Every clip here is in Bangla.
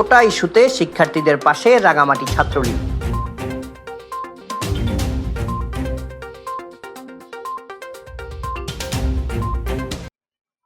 কোটা ইস্যুতে শিক্ষার্থীদের পাশে রাঙামাটি ছাত্রলীগ।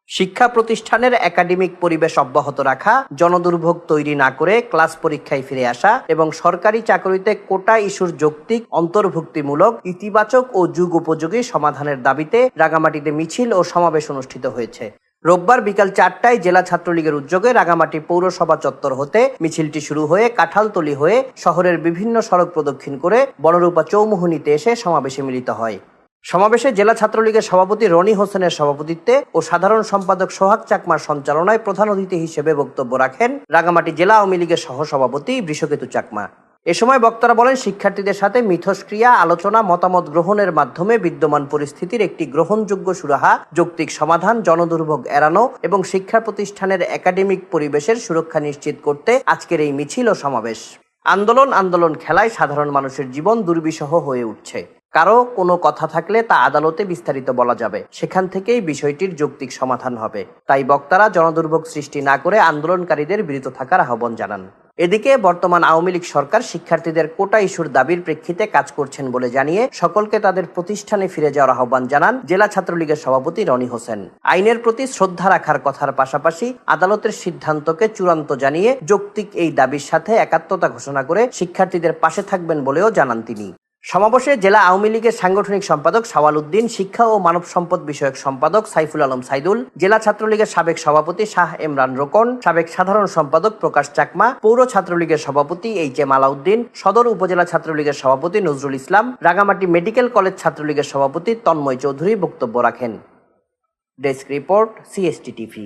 শিক্ষা প্রতিষ্ঠানের একাডেমিক পরিবেশ অব্যাহত রাখা, জনদুর্ভোগ তৈরি না করে ক্লাস পরীক্ষায় ফিরে আসা এবং সরকারি চাকরিতে কোটা ইস্যুর যৌক্তিক, অন্তর্ভুক্তিমূলক, ইতিবাচক ও যুগ উপযোগী সমাধানের দাবিতে রাঙামাটিতে মিছিল ও সমাবেশ অনুষ্ঠিত হয়েছে। রোববার বিকাল চারটায় জেলা ছাত্রলীগের উদ্যোগে রাঙামাটি পৌরসভা চত্বর হতে মিছিলটি শুরু হয়ে কাঁঠালতলি হয়ে শহরের বিভিন্ন সড়ক প্রদক্ষিণ করে বনরূপা চৌমুহনীতে এসে সমাবেশে মিলিত হয়। সমাবেশে জেলা ছাত্রলীগের সভাপতি রনি হোসেনের সভাপতিত্বে ও সাধারণ সম্পাদক সোহাগ চাকমার সঞ্চালনায় প্রধান অতিথি হিসেবে বক্তব্য রাখেন রাঙামাটি জেলা আওয়ামী লীগের সহসভাপতি বৃষকেতু চাকমা। এ সময় বক্তারা বলেন, শিক্ষার্থীদের সাথে মিথস্ক্রিয়া, আলোচনা, মতামত গ্রহণের মাধ্যমে বিদ্যমান পরিস্থিতির একটি গ্রহণযোগ্য সুরাহা, যৌক্তিক সমাধান, জনদুর্ভোগ এড়ানো এবং শিক্ষা প্রতিষ্ঠানের একাডেমিক পরিবেশের সুরক্ষা নিশ্চিত করতে আজকের এই মিছিল ও সমাবেশ। আন্দোলন আন্দোলন খেলায় সাধারণ মানুষের জীবন দুর্বিষহ হয়ে উঠছে। কারও কোনো কথা থাকলে তা আদালতে বিস্তারিত বলা যাবে। সেখান থেকেই বিষয়টির যৌক্তিক সমাধান হবে। তাই বক্তারা জনদুর্ভোগ সৃষ্টি না করে আন্দোলনকারীদের বিরত থাকার আহ্বান জানান। এদিকে বর্তমান আওয়ামী লীগ সরকার শিক্ষার্থীদের কোটা ইস্যুর দাবির প্রেক্ষিতে কাজ করছেন বলে জানিয়ে সকলকে তাদের প্রতিষ্ঠানে ফিরে যাওয়ার আহ্বান জানান জেলা ছাত্রলীগের সভাপতি রনি হোসেন। আইনের প্রতি শ্রদ্ধা রাখার কথার পাশাপাশি আদালতের সিদ্ধান্তকে চূড়ান্ত জানিয়ে যৌক্তিক এই দাবির সাথে একাত্মতা ঘোষণা করে শিক্ষার্থীদের পাশে থাকবেন বলেও জানান তিনি। সমাবেশে জেলা আওয়ামী লীগের সাংগঠনিক সম্পাদক সাওয়াল উদ্দিন শিক্ষা ও মানব সম্পদ বিষয়ক সম্পাদক সাইফুল আলম সাইদুল, জেলা ছাত্রলীগের সাবেক সভাপতি শাহ এমরান রোকন, সাবেক সাধারণ সম্পাদক প্রকাশ চাকমা, পৌর ছাত্রলীগের সভাপতি এইচ এম আলাউদ্দিন, সদর উপজেলা ছাত্রলীগের সভাপতি নজরুল ইসলাম, রাঙামাটি মেডিকেল কলেজ ছাত্রলীগের সভাপতি তন্ময় চৌধুরী বক্তব্য রাখেন। Desk report, CST TV.